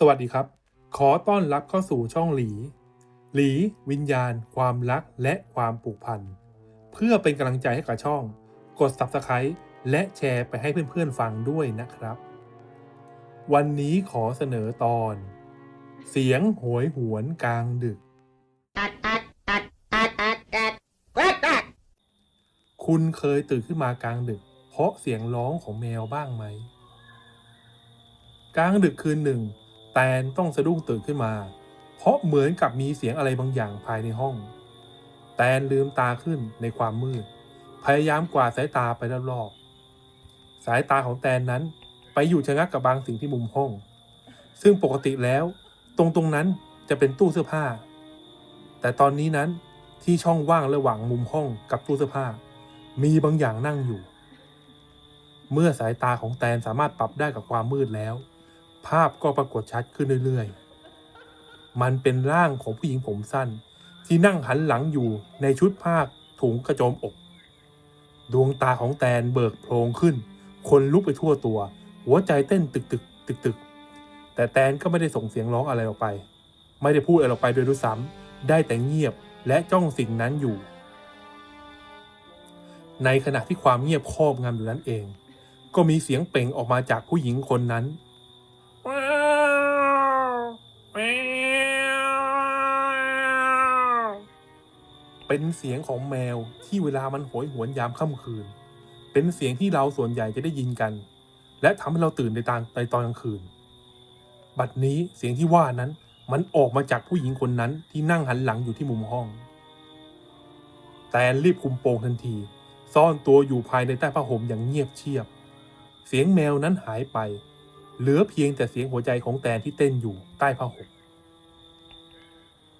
สวัสดีครับ ขอต้อนรับเข้าสู่ช่องหลี หลีวิญญาณ ความรักและความผูกพัน เพื่อเป็นกำลังใจให้กับช่อง กด Subscribe และแชร์ไปให้เพื่อนๆฟังด้วยนะครับ วันนี้ขอเสนอตอน เสียงหวยหวนกลางดึก คุณเคยตื่นขึ้นมากลางดึก เพราะเสียงร้องของแมวบ้างไหม กลางดึกคืนหนึ่ง แตนต้องสะดุ้งตื่นขึ้นมา เพราะเหมือนกับมีเสียงอะไรบางอย่างภายในห้อง แตนลืมตาขึ้นในความมืด พยายามกวาดสายตาไปรอบๆสายตาของแตนนั้นไปอยู่ชะงักกับบางสิ่งที่มุมห้อง ซึ่งปกติแล้ว ตรงตรงนั้นจะเป็นตู้เสื้อผ้า แต่ตอนนี้นั้นที่ช่องว่างระหว่างมุมห้องกับตู้เสื้อผ้า มีบางอย่างนั่งอยู่ เมื่อสายตาของแตนสามารถปรับได้กับความมืดแล้ว ภาพก็ปรากฏชัดขึ้นเรื่อยๆ มันเป็นร่างของผู้หญิงผมสั้น ที่นั่งหันหลังอยู่ในชุดผ้าถุงกระโจมอก ดวงตาของแตนเบิกโพลงขึ้น คนลุกไปทั่วตัว หัวใจเต้นตึกตึกตึกตึกแต่แตนก็ไม่ได้ส่งเสียงร้องอะไรออกไป ไม่ได้พูดอะไรออกไปโดยด้ซ้ำได้แต่เงียบและจ้องสิ่งนั้นอยู่ ในขณะที่ความเงียบครอบงำอยู่นั้นเอง ก็มีเสียงเป่งออกมาจากผู้หญิงคนนั้น เป็นเสียงของแมวที่เวลามันโหยหวนยามค่ำคืน เป็นเสียงที่เราส่วนใหญ่จะได้ยินกัน และทำให้เราตื่นในตอนในตอนกลางคืน บัดนี้เสียงที่ว่านั้นมันออกมาจากผู้หญิงคนนั้นที่นั่งหันหลังอยู่ที่มุมห้อง แต่รีบคุมโปงทันที ซ่อนตัวอยู่ภายในใต้ผ้าห่มอย่างเงียบเชียบ เสียงแมวนั้นหายไป เหลือเพียงแต่เสียงหัวใจของแตนที่เต้นอยู่ใต้ผ้าห่ม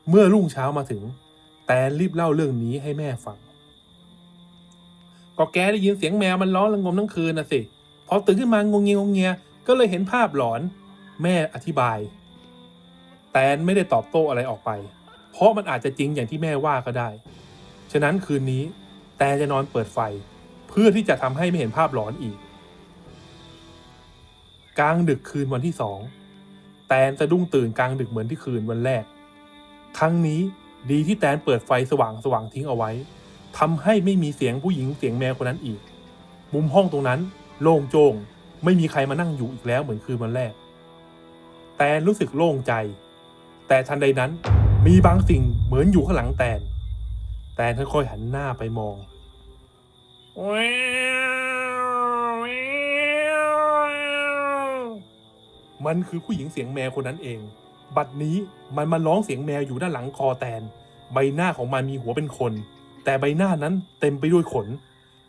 เมื่อรุ่งเช้ามาถึง แตนรีบเล่าเรื่องนี้ให้แม่ฟัง ก็แกได้ยินเสียงแมวมันร้องระงมทั้งคืนนะสิ พอตื่นขึ้นมางงเงียงงเงีย ก็เลยเห็นภาพหลอน แม่อธิบาย แตนไม่ได้ตอบโต้อะไรออกไป เพราะมันอาจจะจริงอย่างที่แม่ว่าก็ได้ ฉะนั้นคืนนี้ แตนจะนอนเปิดไฟ เพื่อที่จะทำให้ไม่เห็นภาพหลอนอีก กลางดึกคืนวันที่สองแตนสะดุ้งตื่นกลางดึกเหมือนที่คืนวันแรก ครั้งนี้ ดีที่แตนเปิดไฟสว่างสว่างทิ้งเอาไว้ทำให้ไม่มีเสียงผู้หญิงเสียงแมวคนนั้นอีก มุมห้องตรงนั้น โล่งโจง่งไม่มีใครมานั่งอยู่อีกแล้วเหมือนคืนวันแรก แตนรู้สึกโล่งใจ แต่ทันใดนั้นมีบางสิ่งเหมือนอยู่ข้างหลังแตน แตนค่อยๆหันหน้าไปมองมันคือผู้หญิงเสียงแมวคนนั้นเอง บัดนี้มันมาร้องเสียงแมวอยู่ด้านหลังคอแตน ใบหน้าของมันมีหัวเป็นคน แต่ใบหน้านั้นเต็มไปด้วยขน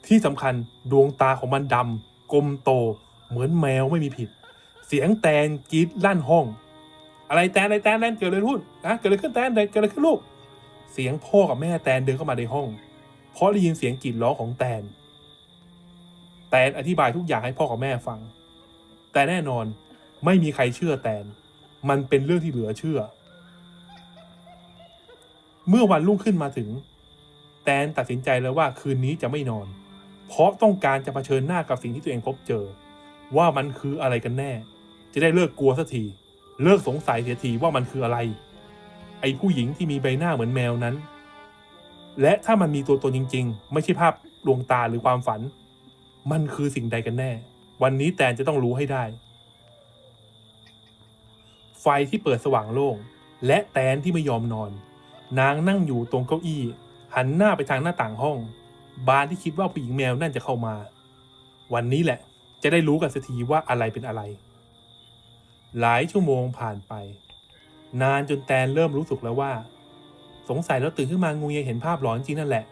ที่สำคัญดวงตาของมันดำกลมโต เหมือนแมวไม่มีผิด เสียงแตนกรีดลั่นห้อง อะไรแตนอะไรแตนแตนเกิดอะไรขึ้นนะเกิดอะไรขึ้นแตนเกิดอะไรขึ้นลูก เสียงพ่อกับแม่แตนเดินเข้ามาในห้อง เพราะได้ยินเสียงกรีดร้องของแตน แตนอธิบายทุกอย่างให้พ่อกับแม่ฟัง แต่แน่นอนไม่มีใครเชื่อแตน มันเป็นเรื่องที่เหลือเชื่อ เมื่อวันรุ่งขึ้นมาถึง แตนตัดสินใจแล้วว่าคืนนี้จะไม่นอน เพราะต้องการจะเผชิญหน้ากับสิ่งที่ตัวเองพบเจอ ว่ามันคืออะไรกันแน่ จะได้เลิกกลัวสักที เลิกสงสัยเสียทีว่ามันคืออะไร ไอ้ผู้หญิงที่มีใบหน้าเหมือนแมวนั้น และถ้ามันมีตัวตนจริง ๆ ไม่ใช่ภาพดวงตาหรือความฝัน มันคือสิ่งใดกันแน่ วันนี้แตนจะต้องรู้ให้ได้ ไฟที่เปิดสว่างโล่ง และแตนที่ไม่ยอมนอน นางนั่งอยู่ตรงเก้าอี้ หันหน้าไปทางหน้าต่างห้อง บานที่คิดว่าผู้หญิงแมวนั่นจะเข้ามา วันนี้แหละ จะได้รู้กันสักทีว่าอะไรเป็นอะไร หลายชั่วโมงผ่านไป นานจนแตนเริ่มรู้สึกแล้วว่า สงสัยแล้วตื่นขึ้นมางูยังเห็นภาพหลอนจริงนั่นแหละ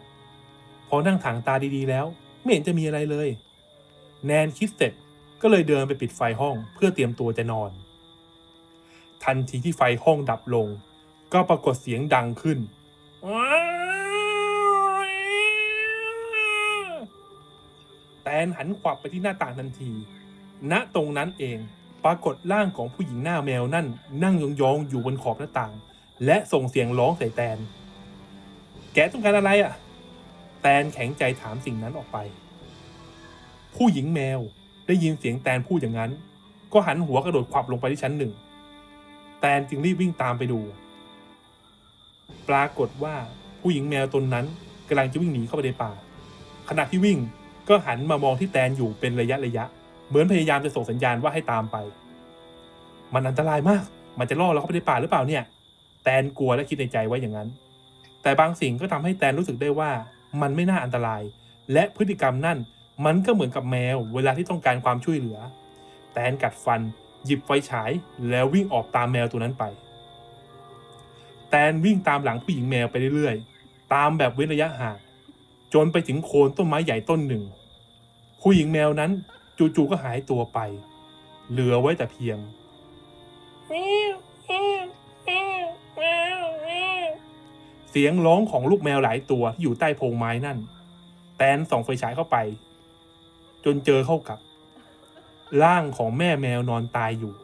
พอนั่งถางตาดีๆแล้ว ไม่เห็นจะมีอะไรเลย แนนคิดเสร็จก็เลยเดินไปปิดไฟห้องเพื่อเตรียมตัวจะนอน ทันทีที่ไฟห้องดับลง ก็ปรากฏเสียงดังขึ้น แตนหันขวับไปที่หน้าต่างทันที ณ ตรงนั้นเอง ปรากฏร่างของผู้หญิงหน้าแมวนั่น นั่งยองๆอยู่บนขอบหน้าต่าง และส่งเสียงร้องใส่แตน แกต้องการอะไรอะ แตนแข็งใจถามสิ่งนั้นออกไป ผู้หญิงแมวได้ยินเสียงแตนพูดอย่างนั้น ก็หันหัวกระโดดขวับลงไปที่ชั้นหนึ่ง แตนจึงรีบวิ่งตามไปดู ปรากฏว่าผู้หญิงแมวตนนั้นกำลังจะวิ่งหนีเข้าไปในป่า ขณะที่วิ่งก็หันมามองที่แตนอยู่เป็นระยะระยะ เหมือนพยายามจะส่งสัญญาณว่าให้ตามไป มันอันตรายมาก มันจะล่อเราเข้าไปในป่าหรือเปล่าเนี่ย แตนกลัวและคิดในใจไว่าอย่างนั้น แต่บางสิ่งก็ทำให้แตนรู้สึกได้ว่ามันไม่น่าอันตราย และพฤติกรรมนั่นมันก็เหมือนกับแมวเวลาที่ต้องการความช่วยเหลือ แตนกัดฟัน หยิบไฟฉายแล้ววิ่งออกตามแมวตัวนั้นไป แตนวิ่งตามหลังผู้หญิงแมวไปเรื่อยๆ ตามแบบเว้นระยะห่างจนไปถึงโคนต้นไม้ใหญ่ต้นหนึ่ง ผู้หญิงแมวนั้นจู่ๆก็หายตัวไป เหลือไว้แต่เพียง เสียงร้องของลูกแมวหลายตัวที่อยู่ใต้โพรงไม้นั่น แตนส่องไฟฉายเข้าไป จนเจอเข้ากับ ร่างของแม่แมวนอนตายอยู่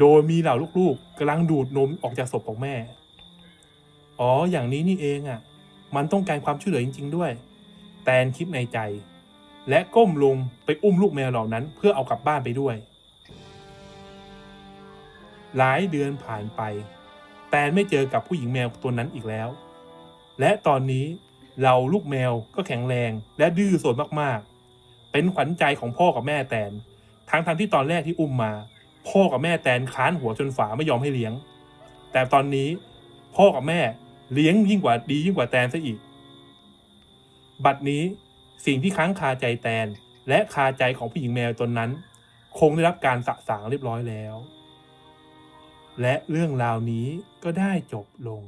โดยมีเหล่าลูกๆกำลังดูดนมออกจากศพของแม่ อ๋อ อย่างนี้นี่เองอะ มันต้องการความช่วยเหลือจริง ๆ ด้วย แตนคิดในใจ และก้มลงไปอุ้มลูกแมวเหล่านั้น เพื่อเอากลับบ้านไปด้วย หลายเดือนผ่านไป แตนไม่เจอกับผู้หญิงแมวตัวนั้นอีกแล้ว และตอนนี้เราลูกแมวก็แข็งแรงและดื้อสดมากๆ เป็นขวัญใจของพ่อกับแม่แตน ทั้งทงๆที่ตอนแรกที่อุ้มมา พ่อกับแม่แตนค้านหัวจนฝาไม่ยอมให้เลี้ยง แต่ตอนนี้พ่อกับแม่เลี้ยงยิ่งกว่าดียิ่งกว่าแตนซะอีก บัดนี้สิ่งที่ค้างคาใจแตนและคาใจของผู้หญิงแมวตนนั้น คงได้รับการสะสางเรียบร้อยแล้ว และเรื่องราวนี้ก็ได้จบลง